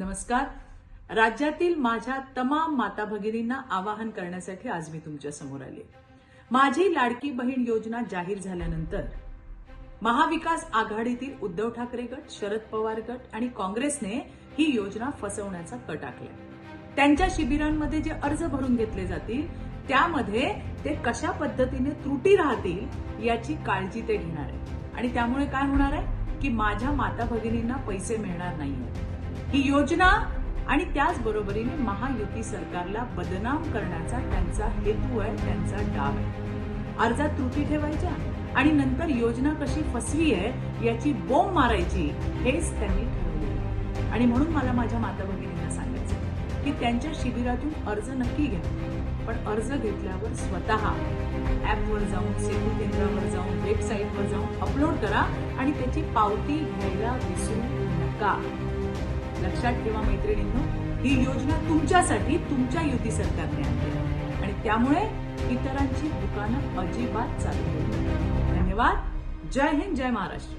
नमस्कार. राज्यातील माझ्या तमाम माता भगिनींना आवाहन करण्यासाठी आज मी तुमच्यासमोर आले. माझी लाडकी बहीण योजना जाहीर झाल्यानंतर महाविकास आघाडीतील उद्धव ठाकरे गट शरद पवार गट आणि काँग्रेसने ही योजना फसवण्याचा कट आखला त्यांच्या शिबिरांमध्ये जे अर्ज भरून घेतले जातील त्यामध्ये ते कशा पद्धतीने त्रुटी राहतील याची काळजी ते घेणार आहे आणि त्यामुळे काय होणार आहे? की माझ्या माता भगिनींना पैसे मिळणार नाही ही योजना आणि त्याचबरोबरीने महायुती सरकारला बदनाम करण्याचा त्यांचा हेतू आहे त्यांचा डाव आहे. अर्जात त्रुटी ठेवायच्या आणि नंतर योजना कशी फसवी आहे याची बोंब मारायची हेच त्यांनी ठरवले आणि म्हणून मला माझ्या माता भगिनींना सांगायचं की त्यांच्या शिबिरातून अर्ज नक्की घ्या पण अर्ज घेतल्यावर स्वतः ॲपवर जाऊन सेतू केंद्रावर जाऊन वेबसाईटवर जाऊन अपलोड करा आणि त्याची पावती घ्यायला विसरू नका. लक्षात ठेवा मैत्रिणींनो. ही योजना तुमच्यासाठी तुमच्या युती सरकारने आणली आणि त्यामुळे इतरांची दुकानं अजिबात चालू धन्यवाद. जय हिंद जय महाराष्ट्र.